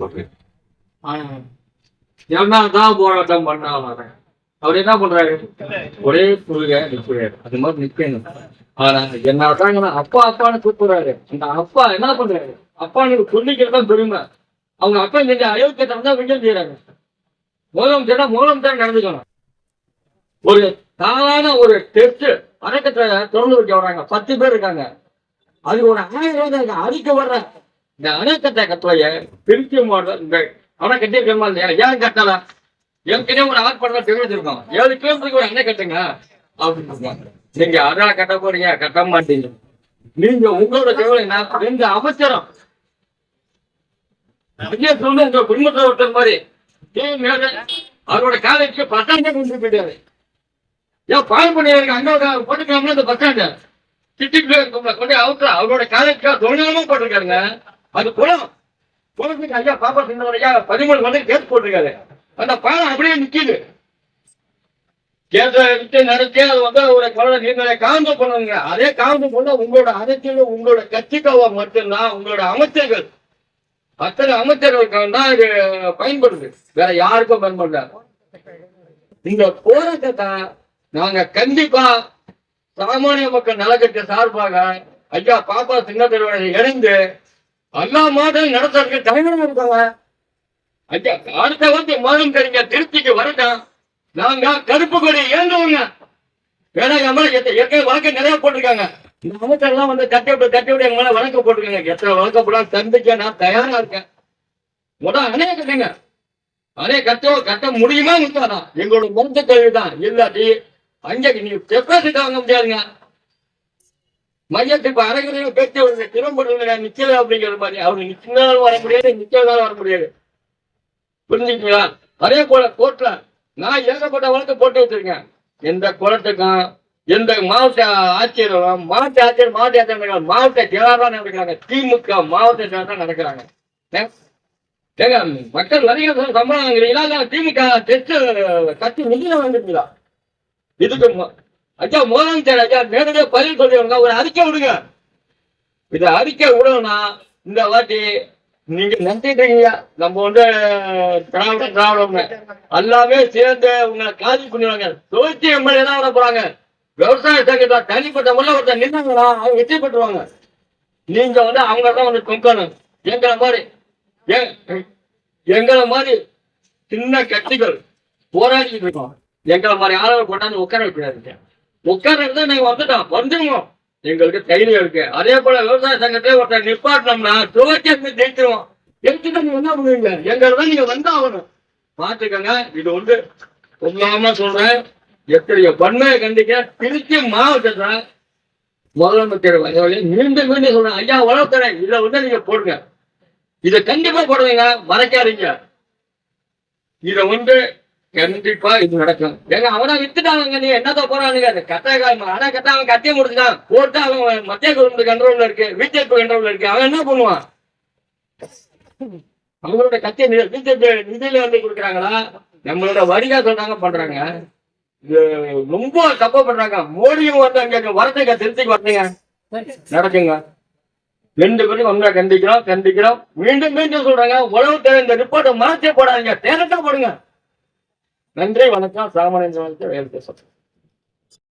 போட்டு என்னதான் போராட்டம் பண்ணாலும் அவர் என்ன பண்றாரு? ஒரே புழுக நிற்கிறாரு. அது மாதிரி நிக்கணும் ஆனா என்ன வட்டாங்கன்னா அப்பா அப்பான்னு கூப்பிடுறாரு. அந்த அப்பா என்ன பண்றாரு? அப்பான்னு சொல்லிக்கிறது தான் பெருமை. அவங்க அப்பா செஞ்ச அயோக்கியத்தை தான் விஜயம் செய்யறாங்க மூலம் சொன்னா மூலம் தான் நடந்துக்கணும். ஒரு தாளான ஒரு டெஸ்ட் அடக்கத்தை திறந்து வைக்க வர்றாங்க. பத்து பேர் இருக்காங்க. அது ஒரு ஆயிரம் ரூபாய் தான் அதுக்கு வர்ற இந்த அணைக்கட்டை கட்டளைய திருச்சி மாவட்டம் இந்த அணைக்கட்டே இருக்கணுமா இல்லையா ஏன் கட்டல ஏற்கனவே ஒரு ஆர்ப்பாட்டம் தெரிவிச்சிருக்கோம் ஏழு கிலோமீட்டருக்கு ஒரு அணை கட்டுங்க. அப்படின்னு இருக்காங்க. நீங்க அதனால கட்ட போறீங்க கட்ட மாட்டீங்க. நீங்க உங்களோட தேவை நான் ரெண்டு அமைச்சரும். ஐயா சொல்லு உங்க குடும்பத்தை ஒருத்தர் மாதிரி. அவரோட காலேஜ்க்கு பத்தாண்டு கொண்டு போயிட்டாரு. ஏன் பால் பண்ணியாருக்கு அங்க போட்டுக்காம அந்த பத்தாண்டு சிட்டிக்குள்ள இருக்கும்ல கொண்டு அவுட்ரா அவரோட காலேஜ்க்கா தொழிலாளமா போட்டிருக்காருங்க. அது குளம். குளத்துக்கு ஐயா பாப்பா சின்ன ஐயா பதிமூணு வந்து கேஸ் போட்டிருக்காரு. அந்த பாலம் அப்படியே நிக்குது. கேஸை விட்டு நடத்தி அது வந்து ஒரு குழந்தை நீங்களே காந்து பண்ணுங்க. அதே காந்து பண்ண உங்களோட அரசியல் உங்களோட கட்சிக்காக மட்டும்தான் உங்களோட அமைச்சர்கள். அத்தனை அமைச்சர்களுக்கு தான் இது பயன்படுது. வேற யாருக்கும் பயன்படல இந்த போராட்டத்தை நாங்க கண்டிப்பா சாமானிய மக்கள் நலக்கட்சி சார்பாக ஐயா பாப்பா சின்னத்தருவனை இணைந்து அண்ணா மாதம் நடத்துறதுக்கு தனியாக இருக்காங்க ஐயா அடுத்த வந்து மாதம் தெரிஞ்ச திருச்சிக்கு வரட்டும் நாங்க கருப்பு கொடி ஏந்துவோங்க. வேணா என் மேல ஏற்கனவே வழக்கு நிறைய போட்டிருக்காங்க. இந்த அமைச்சர்லாம் வந்து தட்டி விட்டு தட்டி விட்டு எங்க மேல வழக்கு போட்டிருக்காங்க. எத்தனை வழக்கு போட தந்துக்க நான் தயாரா இருக்கேன். முதல் அணைய கட்டுங்க அணைய கட்ட கட்ட முடியுமா முடியாதான் எங்களோட மருந்து கல்வி தான் இல்லாட்டி அங்கே நீ டெபாசிட் வாங்க முடியாதுங்க. மையத்துக்கு இப்ப அரைகுறையில பேச்சு வருது திரும்ப நிச்சயம் அப்படிங்கிற மாதிரி அவருக்கு நிச்சயம் வர முடியாது நிச்சயம் வர முடியாது. புரிஞ்சுங்களா அதே போல கோர்ட்ல நான் ஏகப்பட்ட வழக்கு போட்டு வச்சிருக்கேன். எந்த குளத்துக்கும் எந்த மாவட்ட ஆட்சியரும் மாவட்ட ஆட்சியர் மாவட்ட ஆட்சியர் மாவட்ட செயலாளர் நடக்கிறாங்க. திமுக மாவட்ட செயலாளர் நடக்கிறாங்க. ஏங்க மக்கள் நிறைய சம்பளம் திமுக டெஸ்ட் கட்சி நிதியில வாங்குறீங்களா இதுக்கு அச்சா ஐயா சார் அச்சா நேரடியா பதில் சொல்லுங்க ஒரு அறிக்கை விடுங்க. இதை அறிக்கை விடணும்னா இந்த வாட்டி நீங்க நினைச்சிட்டீங்க நம்ம வந்து திராவிட திராவிடம்னு. எல்லாமே சேர்ந்து உங்களை காதி பண்ணிடுவாங்க. தொழிற்சி எம்எல்ஏ தான் வர போறாங்க. விவசாய சங்கத்தில் தனிப்பட்ட முறையில் ஒருத்தர் நின்னாங்களா அவங்க வெற்றி பெற்றுவாங்க. நீங்க வந்து அவங்க தான் வந்து கொங்கணும். எங்களை மாதிரி எங்களை மாதிரி சின்ன கட்சிகள் போராடிக்கிட்டு இருக்கோம். எங்களை மாதிரி ஆளுநர் கொண்டாந்து உட்கார வைக்கிறாரு உட்கார்ந்து நீங்க வந்துட்டோம். வந்துருவோம். எங்களுக்கு தைரியம் இருக்கு. அதே போல விவசாய சங்கத்திலே ஒருத்தர் நிப்பாட்டினோம்னா துவக்கி ஜெயிச்சிருவோம். ஜெயிச்சுட்டு நீங்க என்ன பண்ணுவீங்க? எங்களை தான் நீங்க வந்தாகணும். பாத்துக்கங்க இது வந்து சொல்லாம சொல்றேன். எத்தனையோ வன்மையை கண்டிக்க திருச்சி மாவட்டத்தை முதலமைச்சர் வகையில மீண்டும் மீண்டும் சொல்றேன். ஐயா வளர்த்துறேன் இதை வந்து நீங்க போடுங்க. இதை கண்டிப்பா போடுவீங்க. மறைக்காதீங்க. இதை வந்து கண்டிப்பா இது நடக்கும். ஏங்க அவனை வித்துட்டாங்க நீ என்னத்த போறானுங்க? அந்த கட்டாய ஆனா கட்ட அவன் கத்திய முடிச்சுட்டான். போட்டு அவன் மத்திய கவர்மெண்ட் கண்ட்ரோல்ல இருக்கு பிஜேபி கண்ட்ரோல்ல இருக்கு. அவன் என்ன பண்ணுவான்? அவங்களோட கத்திய பிஜேபி நிதியில வந்து கொடுக்குறாங்களா? நம்மளோட வரிகா சொல்றாங்க பண்றாங்க. இது ரொம்ப தப்பா பண்றாங்க. மோடியும் வந்து அங்க வரதுங்க திருத்திக்கு வரதுங்க நடக்குங்க. ரெண்டு பேரும் ஒன்றா கண்டிக்கிறோம் கண்டிக்கிறோம். மீண்டும் மீண்டும் சொல்றாங்க உழவு தேவை இந்த ரிப்போர்ட்டை மாற்றி போடாதீங்க. தேரட்டா போடுங்க. நன்றி வணக்கம். சாமானிய வேலை பேசுறேன்